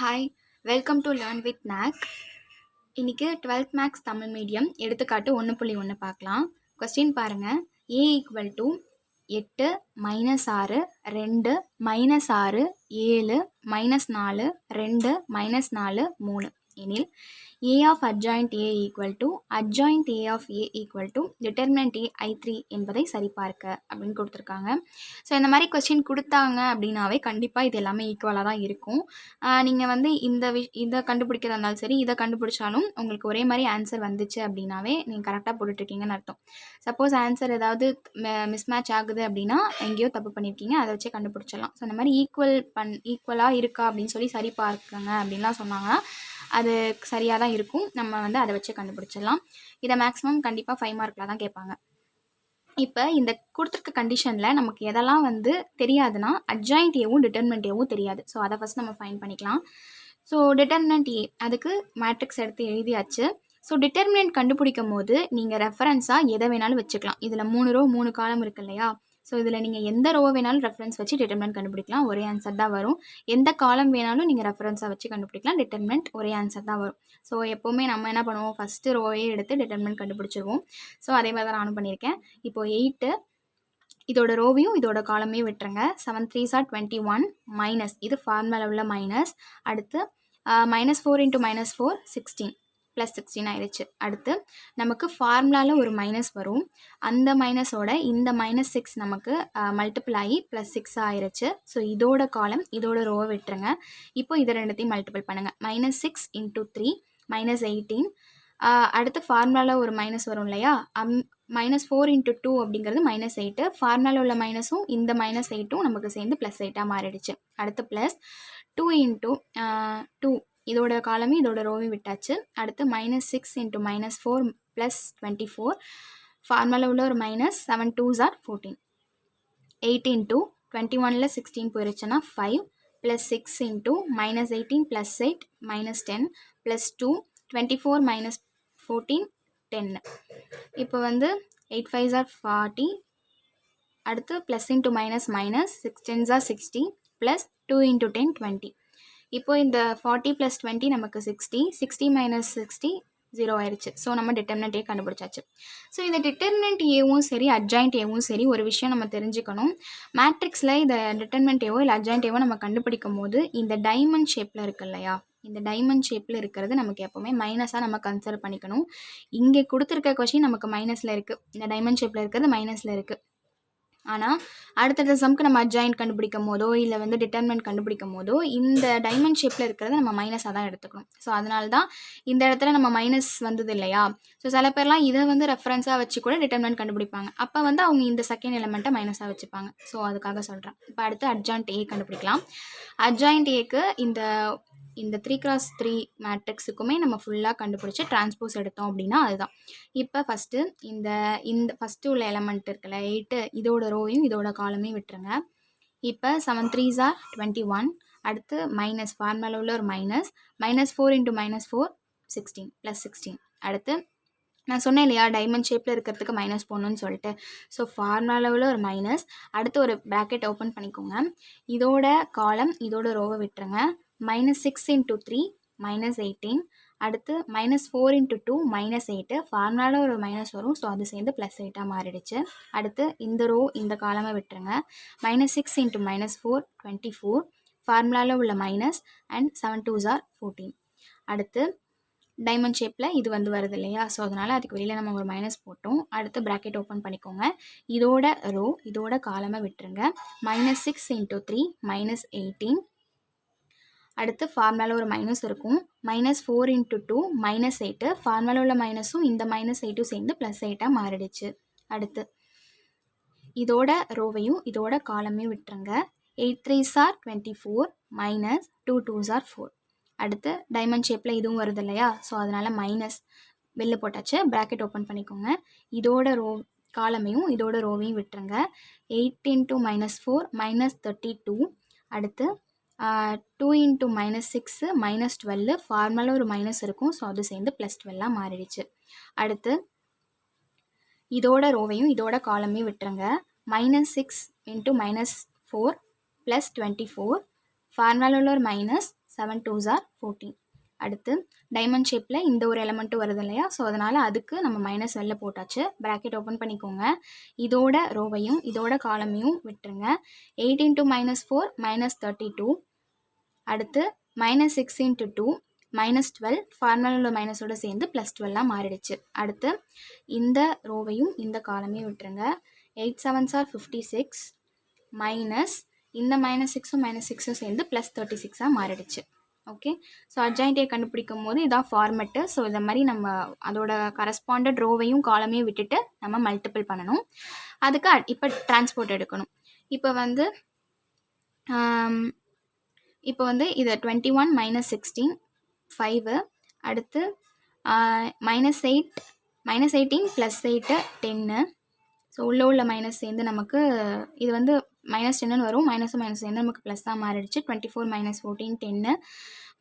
Hi welcome to learn with math இன்றைக்கி twelfth maths Tamil medium எடுத்துக்காட்டு ஒன்று புள்ளி ஒன்று பார்க்கலாம். கொஸ்டின் பாருங்கள் ஏ ஈக்குவல் டு எட்டு மைனஸ் ஆறு ரெண்டு மைனஸ் ஆறு ஏழு மைனஸ் நாலு ரெண்டு மைனஸ் நாலு மூணு. எனில் A of adjoint A equal to adjoint A of A equal to determinant A I three என்பதை சரிபார்க்க அப்படின்னு கொடுத்துருக்காங்க. ஸோ இந்த மாதிரி கொஸ்டின் கொடுத்தாங்க அப்படின்னாவே கண்டிப்பாக இது எல்லாமே ஈக்குவலாக தான் இருக்கும். நீங்கள் வந்து இந்த விஷ் இதை கண்டுபிடிக்கிறதா இருந்தாலும் சரி இதை கண்டுபிடிச்சாலும் உங்களுக்கு ஒரே மாதிரி ஆன்சர் வந்துச்சு அப்படின்னாவே நீங்கள் கரெக்டாக போட்டுட்ருக்கீங்கன்னு அர்த்தம். சப்போஸ் ஆன்சர் ஏதாவது மிஸ் மேட்ச் ஆகுது அப்படின்னா எங்கேயோ தப்பு பண்ணியிருக்கீங்க அதை வச்சே கண்டுபிடிச்சிடலாம். ஸோ இந்த மாதிரி ஈக்குவல் பண் ஈக்குவலாக இருக்கா அப்படின்னு சொல்லி சரி பார்க்குங்க அப்படின்லாம் சொன்னாங்கன்னா அது சரியாக தான் இருக்கும். நம்ம வந்து அதை வச்சு கண்டுபிடிச்சிடலாம். இதை மேக்ஸிமம் கண்டிப்பாக ஃபைவ் மார்க்கில் தான் கேட்பாங்க. இப்போ இந்த கொடுத்துருக்க கண்டிஷனில் நமக்கு எதெல்லாம் வந்து தெரியாதுன்னா அட்ஜாயிண்ட் ஏவும் டிட்டர்மெண்ட் ஏவும் தெரியாது. ஸோ அதை ஃபஸ்ட் நம்ம ஃபைன் பண்ணிக்கலாம். ஸோ டிட்டர்மினன்ட் ஏ அதுக்கு மேட்ரிக்ஸ் எடுத்து எழுதியாச்சு. ஸோ டிட்டர்மினன்ட் கண்டுபிடிக்கும் போது நீங்கள் ரெஃபரன்ஸாக எதை வேணாலும் வச்சுக்கலாம். இதில் மூணு ரோ மூணு காலம் இருக்கு இல்லையா? ஸோ இதில் நீங்கள் எந்த ரோ வேணாலும் ரெஃபரன்ஸ் வச்சு டிட்டர்மெண்ட் கண்டுபிடிக்கலாம். ஒரே ஆன்சர் தான் வரும். எந்த காலம் வேணாலும் நீங்கள் ரெஃபரன்ஸாக வச்சு கண்டுபிடிக்கலாம். டிட்டர்மெண்ட் ஒரே ஆன்சர் தான் வரும். ஸோ எப்போவுமே நம்ம என்ன பண்ணுவோம்? ஃபஸ்ட்டு ரோவே எடுத்து டிட்டர்மெண்ட் கண்டுபிடிச்சிருவோம். ஸோ அதே மாதிரி தான் நானும் பண்ணியிருக்கேன். இப்போது எயிட்டு இதோட ரோவையும் இதோட காலமையும் விட்டுருங்க. Seven three are twenty one minus இது ஃபார்முலா உள்ள மைனஸ் அடுத்து minus four into minus four sixteen plus sixteen ஆயிடுச்சு. அடுத்து நமக்கு ஃபார்முலாவில் ஒரு மைனஸ் வரும். அந்த மைனஸோட இந்த மைனஸ் சிக்ஸ் நமக்கு மல்டிபிள் ஆகி ப்ளஸ் சிக்ஸ் ஆயிடுச்சு. ஸோ இதோட காலம் இதோட ரோவை விட்டுருங்க. இப்போ இதை ரெண்டுத்தையும் மல்டிபிள் பண்ணுங்கள் minus six into three minus eighteen அடுத்து ஃபார்முலாவில் ஒரு மைனஸ் வரும் இல்லையா? Um minus four into two அப்படிங்கிறது மைனஸ் எயிட்டு ஃபார்முலாவில் உள்ள மைனஸும் இந்த மைனஸ் எயிட்டும் நமக்கு சேர்ந்து ப்ளஸ் எயிட்டாக மாறிடுச்சு. அடுத்து ப்ளஸ் டூ இன்ட்டு டூ இதோட காலமும் இதோட ரோவையும் விட்டாச்சு. அடுத்து minus six into minus four plus twenty four formula உள்ள ஒரு minus seven twos are fourteen eighteen two twenty ஒனில் sixteen போயிருச்சுன்னா five plus six into minus eighteen plus eight minus ten plus two twenty four minus fourteen ten இப்போ வந்து eight five are forty அடுத்து plus into minus minus six tens are sixty plus two into ten twenty இப்போ இந்த forty plus twenty நமக்கு sixty sixty minus sixty zero ஆயிடுச்சு so நம்ம determinant A கண்டுபிடிச்சாச்சு. So இந்த டிட்டர்மினன்ட் ஏவும் சரி அட்ஜாயிண்ட் ஏவும் சரி ஒரு விஷயம் நம்ம தெரிஞ்சுக்கணும். மேட்ரிக்ஸில் இந்த டிட்டர்மினன்ட் ஏவோ இல்லை அட்ஜாயிண்ட் ஏவோ நம்ம கண்டுபிடிக்கும் போது இந்த டைமண்ட் ஷேப்பில் இருக்கு இல்லையா? இந்த டைமண்ட் ஷேப்பில் இருக்கிறது நமக்கு எப்போவுமே மைனஸாக நம்ம கன்சிடர் பண்ணிக்கணும். இங்கே கொடுத்துருக்க கொஷின் நமக்கு மைனஸில் இருக்குது இந்த டைமண்ட் ஷேப்பில் இருக்கிறது மைனஸில் இருக்குது ஆனால் அடுத்தடுத்த சம்க்கு நம்ம அட்ஜாயின்ட் கண்டுபிடிக்கும் போதோ இல்லை வந்து டிட்டர்மெண்ட் கண்டுபிடிக்கும் போதோ இந்த டைமண்ட் ஷேப்பில் இருக்கிறத நம்ம மைனஸாக தான் எடுத்துக்கணும். ஸோ அதனால தான் இந்த இடத்துல நம்ம மைனஸ் வந்தது இல்லையா? ஸோ சில பேர்லாம் இதை வந்து ரெஃபரன்ஸாக வச்சு கூட டிட்டர்மெண்ட் கண்டுபிடிப்பாங்க. அப்போ வந்து அவங்க இந்த செகண்ட் எலமெண்ட்டை மைனஸாக வச்சுப்பாங்க. ஸோ அதுக்காக சொல்கிறேன் இப்போ அடுத்து அட்ஜாயிண்ட் ஏ கண்டுபிடிக்கலாம். அட்ஜாயிண்ட் ஏக்கு இந்த இந்த த்ரீ கிராஸ் த்ரீ மேட்ரிக்ஸுக்குமே நம்ம ஃபுல்லாக கண்டுபிடிச்சி டிரான்ஸ்போஸ் எடுத்தோம் அப்படின்னா அதுதான். இப்போ ஃபஸ்ட்டு இந்த இந்த ஃபஸ்ட்டு உள்ள எலமெண்ட் இருக்குல்ல எயிட்டு இதோட ரோவையும் இதோட காலமையும் விட்டுருங்க. இப்போ seven three are twenty one அடுத்து மைனஸ் ஃபார்முலா உள்ள ஒரு minus minus four into minus four sixteen plus sixteen அடுத்து நான் சொன்னேன் இல்லையா டைமண்ட் ஷேப்பில் இருக்கிறதுக்கு மைனஸ் போடணும்னு சொல்லிட்டு. ஸோ ஃபார்முலாவில் ஒரு மைனஸ் அடுத்து ஒரு ப்ராக்கெட் ஓப்பன் பண்ணிக்கோங்க. இதோட காலம் இதோட ரோவை விட்டுருங்க. Minus six into three minus eighteen அடுத்து minus four into two minus eight ஃபார்முலாவில் ஒரு மைனஸ் வரும் ஸோ அது சேர்ந்து ப்ளஸ் எயிட்டாக மாறிடுச்சு. அடுத்து இந்த ரோ இந்த காலமாக விட்டுருங்க. Minus six into minus four twenty four ஃபார்முலாவில் உள்ள minus and seven twos are fourteen அடுத்து டைமண்ட் ஷேப்பில் இது வந்து வருது இல்லையா? ஸோ அதனால் அதுக்கு வெளியில் நம்ம ஒரு மைனஸ் போட்டோம். அடுத்து ப்ராக்கெட் ஓப்பன் பண்ணிக்கோங்க. இதோட ரோ இதோட காலமாக விட்டுருங்க. Minus six into three minus eighteen அடுத்து ஃபார்முலாவில் ஒரு மைனஸ் இருக்கும். Minus four into two minus eight ஃபார்முலாவில் உள்ள மைனஸும் இந்த மைனஸ் எயிட்டும் சேர்ந்து ப்ளஸ் எயிட்டாக மாறிடுச்சு. அடுத்து இதோட ரோவையும் இதோட காலமையும் விட்டுருங்க. Eight three are twenty four minus two two are four அடுத்து டைமண்ட் ஷேப்பில் இதுவும் வருது இல்லையா? ஸோ அதனால் மைனஸ் வெளில போட்டாச்சு. ப்ராக்கெட் ஓப்பன் பண்ணிக்கோங்க. இதோட ரோ காலமையும் இதோட ரோவையும் விட்டுருங்க. Eight into minus four minus thirty two அடுத்து two into minus six minus twelve ஃபார்மலாக ஒரு மைனஸ் இருக்கும். ஸோ அது சேர்ந்து ப்ளஸ் டுவெல்லாக மாறிடுச்சு. அடுத்து இதோட ரோவையும் இதோட காலமையும் விட்டுருங்க. Minus six into minus four plus twenty four ஃபார்முலாவில் ஒரு minus seven two are fourteen அடுத்து டைமண்ட் ஷேப்பில் இந்த ஒரு எலமெண்ட்டும் வருது இல்லையா? ஸோ அதனால் அதுக்கு நம்ம மைனஸ் வெளில போட்டாச்சு. ப்ராக்கெட் ஓப்பன் பண்ணிக்கோங்க. இதோட ரோவையும் இதோட காலமையும் விட்டுருங்க. Eight into minus four minus thirty two அடுத்து minus six into two minus twelve ஃபார்முலாவில் மைனஸோட சேர்ந்து ப்ளஸ் டுவெல்லாக மாறிடுச்சு. அடுத்து இந்த ரோவையும் இந்த காலமையும் விட்டுருங்க. Eight sevens are fifty six minus இந்த மைனஸ் சிக்ஸும் மைனஸ் சிக்ஸும் சேர்ந்து ப்ளஸ் தேர்ட்டி சிக்ஸாக மாறிடுச்சு. ஓகே ஸோ அட்ஜாயின்டே கண்டுபிடிக்கும் போது இதான் ஃபார்மெட்டு ஸோ இதை மாதிரி நம்ம அதோட கரஸ்பாண்டட் ரோவையும் காலமையும் விட்டுட்டு நம்ம மல்டிபிள் பண்ணணும். அதுக்கு இப்போ டிரான்ஸ்போர்ட் எடுக்கணும். இப்போ வந்து இப்போ வந்து இதை twenty one minus sixteen five அடுத்து minus eight minus eighteen plus eight ten so உள்ள உள்ள மைனஸ் சேர்ந்து நமக்கு இது வந்து மைனஸ் டென்னு வரும். மைனஸ் மைனஸ் சேர்ந்து நமக்கு ப்ளஸ் தான் மாறிடுச்சு. Twenty four minus fourteen ten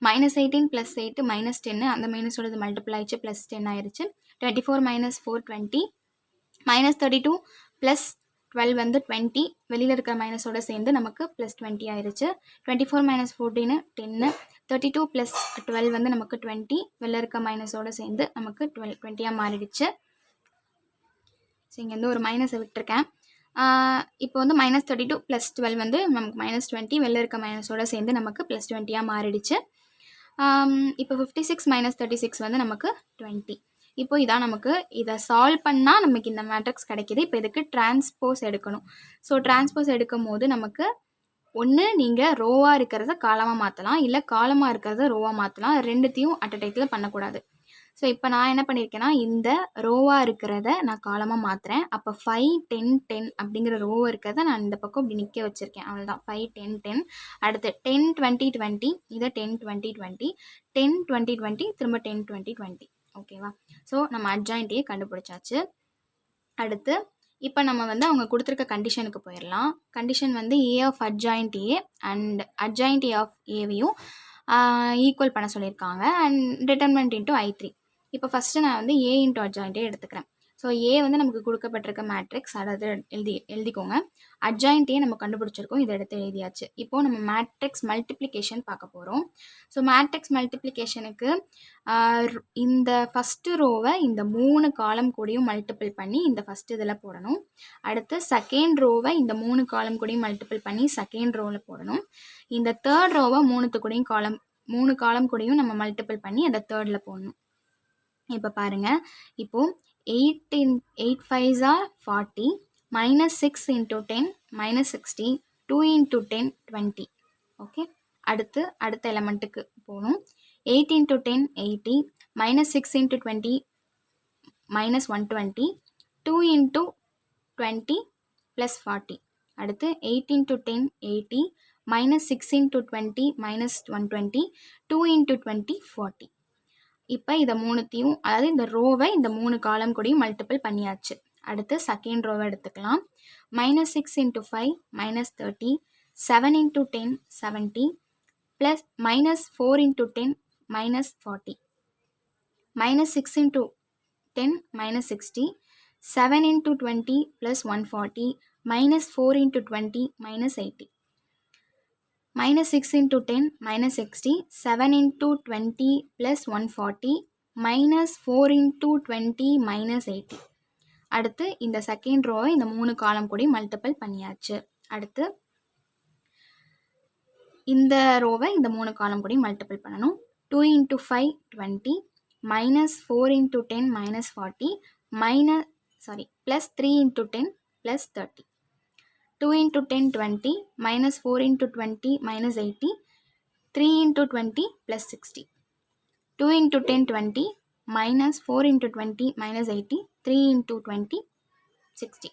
minus eighteen plus eight minus ten அந்த மைனஸோட இது மல்டிபிள் ஆயிடுச்சு ப்ளஸ் டென் ஆயிடுச்சு. Twenty four minus four twenty minus thirty two plus twelve வந்து டுவெண்ட்டி வெளியில் இருக்கிற மைனஸோட சேர்ந்து நமக்கு ப்ளஸ் டுவெண்ட்டி ஆயிடுச்சு twenty four minus fourteen ten thirty two plus twelve வந்து நமக்கு டுவெண்ட்டி வெளில இருக்க மைனஸோட சேர்ந்து நமக்கு டுவெல் டுவெண்ட்டியாக மாறிடுச்சு. ஸோ இங்கேருந்து ஒரு மைனஸை விட்டுருக்கேன். இப்போ வந்து minus thirty two plus twelve வந்து நமக்கு மைனஸ் டுவெண்ட்டி வெளில இருக்க மைனஸோடு சேர்ந்து நமக்கு ப்ளஸ் டுவெண்ட்டியாக மாறிடுச்சு. இப்போ fifty six minus thirty six வந்து நமக்கு டுவெண்ட்டி இப்போ இதான் நமக்கு இதை சால்வ் பண்ணால் நமக்கு இந்த மேட்ரிக்ஸ் கிடைக்கிது. இப்போ இதுக்கு டிரான்ஸ்போஸ் எடுக்கணும். ஸோ டிரான்ஸ்போஸ் எடுக்கும் போது நமக்கு ஒன்று நீங்கள் ரோவாக இருக்கிறத காலமாக மாற்றலாம் இல்லை காலமாக இருக்கிறத ரோவாக மாற்றலாம் ரெண்டுத்தையும் அட் அ டைத்தில் பண்ணக்கூடாது. ஸோ இப்போ நான் என்ன பண்ணியிருக்கேன்னா இந்த ரோவாக இருக்கிறத நான் காலமாக மாற்றுறேன் அப்போ ஃபைவ் டென் டென் அப்படிங்கிற ரோவாக இருக்கிறத நான் இந்த பக்கம் இப்படி நிற்க வச்சுருக்கேன். அவ்வளோதான் ஃபைவ் டென் டென் அடுத்து டென் டுவெண்ட்டி டுவெண்ட்டி இதை ten twenty twenty ten twenty twenty திரும்ப டென் டுவெண்ட்டி டுவெண்ட்டி ஓகேவா ஸோ நம்ம அட்ஜாயின்ட்டையே கண்டுபிடிச்சாச்சு. அடுத்து இப்போ நம்ம வந்து அவங்க கொடுத்துருக்க கண்டிஷனுக்கு போயிடலாம் கண்டிஷன் வந்து A of adjoint A and adjoint A of ஏவையும் equal பண்ண சொல்லியிருக்காங்க and determinant into I three இப்போ ஃபஸ்ட்டு நான் வந்து ஏ இன்ட்டு அட்ஜாயிண்ட்டே எடுத்துக்கிறேன். ஸோ ஏ வந்து நமக்கு கொடுக்கப்பட்டிருக்க மேட்ரிக்ஸ் அதாவது எழுதி எழுதிக்கோங்க. அட்ஜாயிண்ட்டே நம்ம கண்டுபிடிச்சிருக்கோம். இதை எடுத்து எழுதியாச்சு. இப்போது நம்ம மேட்ரிக்ஸ் மல்டிப்ளிகேஷன் பார்க்க போகிறோம் ஸோ மேட்ரிக்ஸ் மல்டிப்ளிகேஷனுக்கு இந்த ஃபஸ்ட்டு ரோவை இந்த மூணு காலம் கூடயும் மல்டிபிள் பண்ணி இந்த ஃபஸ்ட் இதில் போடணும். அடுத்து செகண்ட் ரோவை இந்த மூணு காலம் கூடயும் மல்டிபிள் பண்ணி செகண்ட் ரோவில் போடணும். இந்த தேர்ட் ரோவை மூணுத்து கூடயும் காலம் மூணு காலம் கூடயும் நம்ம மல்டிபிள் பண்ணி அந்த தேர்டில் போடணும். இப்போ பாருங்கள் இப்போது eight in eight five are forty minus six into ten minus sixty two into ten twenty okay அடுத்து அடுத்த எலமெண்ட்டுக்கு போகணும். Eight into ten eighty minus six into twenty minus one twenty two into twenty plus forty அடுத்து eight into ten eighty minus six into twenty minus one twenty two into twenty forty இப்போ இதை மூணுத்தையும் அதாவது இந்த ரோவை இந்த மூணு காலம் கூடயும் மல்டிபிள் பண்ணியாச்சு. அடுத்து செகண்ட் ரோவை எடுத்துக்கலாம். Minus six into five minus thirty seven into ten seventy plus minus four into ten minus forty minus six into ten minus sixty seven into twenty plus one forty minus four into twenty minus eighty minus six into ten minus sixty seven into twenty plus one forty minus four into twenty minus eighty அடுத்து இந்த second ரோவை இந்த மூணு காலம் கூட multiple பண்ணியாச்சு. அடுத்து இந்த ரோவை இந்த மூணு காலம் கூட மல்டிபிள் பண்ணணும். Two into five twenty minus four into ten minus forty minus sorry plus three into ten plus thirty two into ten twenty minus four into twenty minus eighty three into twenty plus sixty two into ten twenty minus four into twenty minus eighty three into twenty sixty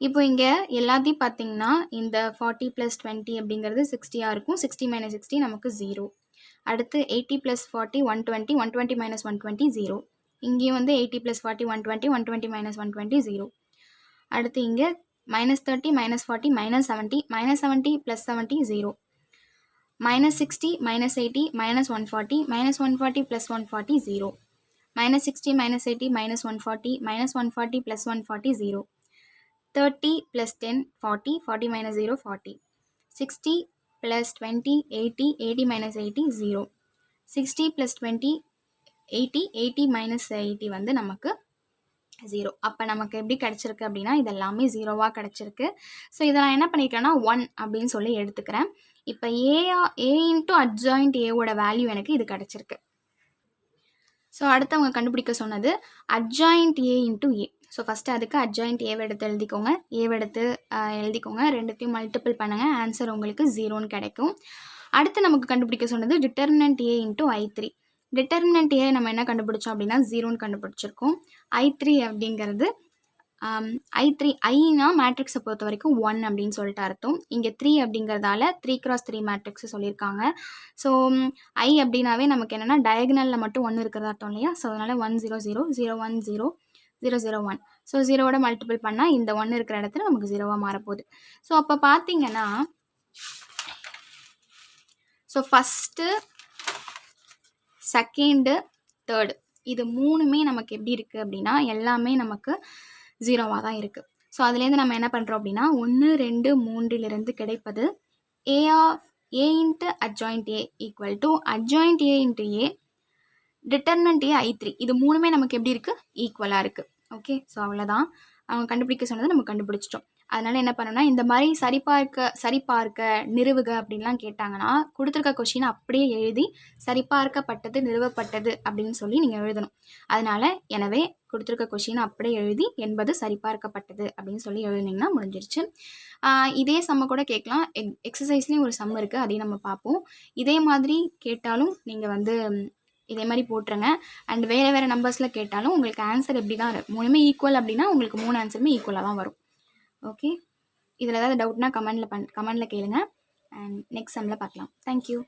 இப்போ இங்கே எல்லாத்தையும் பார்த்தீங்கன்னா இந்த forty plus twenty அப்படிங்கிறது சிக்ஸ்டியாக இருக்கும். Sixty minus sixty நமக்கு zero அடுத்து eighty plus forty one twenty one twenty minus one twenty zero இங்கேயும் வந்து eighty plus forty one twenty one twenty minus one twenty zero அடுத்து இங்கே minus thirty minus forty minus seventy minus seventy plus seventy zero minus sixty minus eighty minus one forty minus one forty plus one forty zero minus sixty minus eighty minus one forty minus one forty plus one forty zero thirty plus ten forty forty minus zero forty sixty plus twenty eighty eighty minus eighty zero sixty plus twenty eighty eighty minus eighty வந்து நமக்கு zero அப்போ நமக்கு எப்படி கிடச்சிருக்கு அப்படின்னா இது எல்லாமே ஜீரோவாக கிடச்சிருக்கு. ஸோ இதை நான் என்ன பண்ணியிருக்கேன்னா ஒன் அப்படின்னு சொல்லி எடுத்துக்கிறேன். இப்போ ஏஆ ஏ இன்ட்டு அட்ஜாயிண்ட் ஏவோட வேல்யூ எனக்கு இது கிடச்சிருக்கு. ஸோ அடுத்து அவங்க கண்டுபிடிக்க சொன்னது adjoint A into A so first அதுக்கு அட்ஜாயிண்ட் ஏவை எடுத்து எழுதிக்கோங்க. ஏவை எடுத்து எழுதிக்கோங்க. ரெண்டுத்தையும் மல்டிபிள் பண்ணுங்கள் ஆன்சர் உங்களுக்கு ஜீரோன்னு கிடைக்கும். அடுத்து நமக்கு கண்டுபிடிக்க சொன்னது determinant A into I three determinant A நம்ம என்ன கண்டுபிடிச்சோம் அப்படின்னா ஜீரோன்னு கண்டுபிடிச்சிருக்கோம். ஐ த்ரீ அப்படிங்கிறது ஐ த்ரீ ஐனா மேட்ரிக்ஸை பொறுத்த வரைக்கும் ஒன் அப்படின்னு சொல்லிட்டு அர்த்தம். இங்கே த்ரீ அப்படிங்கிறதால த்ரீ கிராஸ் த்ரீ மேட்ரிக்ஸ் சொல்லியிருக்காங்க. ஸோ ஐ அப்படின்னாவே நமக்கு என்னென்னா டயக்னலில் மட்டும் ஒன்று இருக்கிறதா அர்த்தம் இல்லையா? ஸோ அதனால் one zero zero zero one zero zero zero one so ஜீரோவோட multiple பண்ணால் இந்த ஒன்று இருக்கிற இடத்துல நமக்கு ஜீரோவாக மாறப்போகுது. ஸோ அப்போ பார்த்தீங்கன்னா ஸோ ஃபஸ்ட்டு செகண்டு தேர்டு இது மூணுமே நமக்கு எப்படி இருக்குது அப்படின்னா எல்லாமே நமக்கு ஜீரோவாக தான் இருக்குது ஸோ அதுலேருந்து நம்ம என்ன பண்ணுறோம் அப்படின்னா ஒன்று ரெண்டு மூன்றிலிருந்து கிடைப்பது A of A into adjoint A equal to adjoint A into A determinant A I three இது மூணுமே நமக்கு எப்படி இருக்குது ஈக்குவலாக இருக்குது ஓகே ஸோ அவ்வளோதான் அவங்க கண்டுபிடிக்க சொன்னதை நம்ம கண்டுபிடிச்சிட்டோம். அதனால் என்ன பண்ணணும்னா இந்த மாதிரி சரிபார்க்க சரிபார்க்க நிறுவுக அப்படின்லாம் கேட்டாங்கன்னா கொடுத்துருக்க கொஷினை அப்படியே எழுதி சரிபார்க்கப்பட்டது நிறுவப்பட்டது அப்படின்னு சொல்லி நீங்கள் எழுதணும். அதனால் எனவே கொடுத்துருக்க கொஷினை அப்படியே எழுதி என்பது சரிபார்க்கப்பட்டது அப்படின்னு சொல்லி எழுதினீங்கன்னா முடிஞ்சிருச்சு. இதே சம்ம கூட கேட்கலாம். எக் எக்ஸசைஸ்லேயும் ஒரு சம் இருக்குது அதையும் நம்ம பார்ப்போம். இதே மாதிரி கேட்டாலும் நீங்கள் வந்து இதே மாதிரி போட்டுருங்க. அண்ட் வேறு வேறு நம்பர்ஸில் கேட்டாலும் உங்களுக்கு ஆன்சர் எப்படி தான் மூணுமே ஈக்குவல் அப்படின்னா உங்களுக்கு மூணு ஆன்சருமே ஈக்குவலாக தான் வரும். ஓகே இதில் ஏதாவது டவுட்னா கமெண்டில் பண் கமெண்டில் கேளுங்க. அண்ட் நெக்ஸ்ட் சம்மில் பார்க்கலாம். தேங்க்யூ